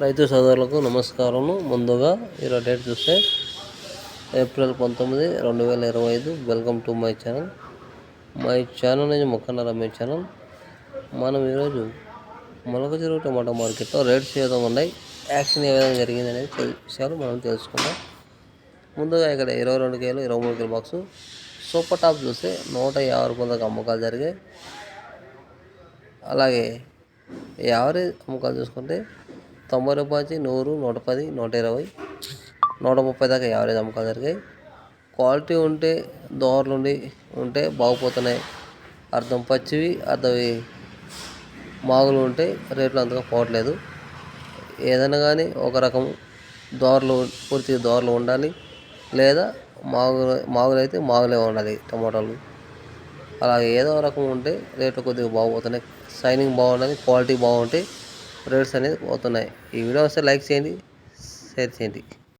రైతు సోదరులకు నమస్కారము ముందుగా ఈరోజు డేట్ చూస్తే ఏప్రిల్ పంతొమ్మిది రెండు వేల ఇరవై ఐదు. Welcome to my channel. My channel అనేది మొక్కన్న రమేష్ ఛానల్. మనం ఈరోజు మొలక చెరువు టమాటా మార్కెట్లో రేట్స్ ఏ విధంగా ఉన్నాయి యాక్షన్ ఏ విధంగా జరిగింది అనేది విషయాలు మనం తెలుసుకుందాం. ముందుగా ఇక్కడ ఇరవై రెండు కేలు ఇరవై మూడు కేల బాక్సు. సూపర్ టాప్ చూస్తే నూట యాభై రూపాయల దాకా అమ్మకాలు జరిగాయి. అలాగే యావరేజ్ అమ్మకాలు చూసుకుంటే తొంభై రూపాయల నుంచి నూరు నూట పది నూట ఇరవై నూట ముప్పై దాకా యావరేజ్ అమ్మకాలు జరిగాయి. క్వాలిటీ ఉంటే దోరలు ఉండి ఉంటే బాగుపోతున్నాయి. అర్థం పచ్చివి అర్థవి మాగులు ఉంటే రేట్లు అంతగా పోవట్లేదు. ఏదైనా కానీ ఒక రకం దోరలు పూర్తిగా దోరలు ఉండాలి. లేదా మాగులు మాగులు అయితే మాగులే ఉండాలి టమాటాలు. అలా ఏదో రకం ఉంటే రేట్లు కొద్దిగా బాగుపోతున్నాయి. షైనింగ్ బాగున్నది క్వాలిటీ బాగుంటే రేట్స్ అనేది పోతున్నాయి. ఈ వీడియో వస్తే లైక్ చేయండి షేర్ చేయండి.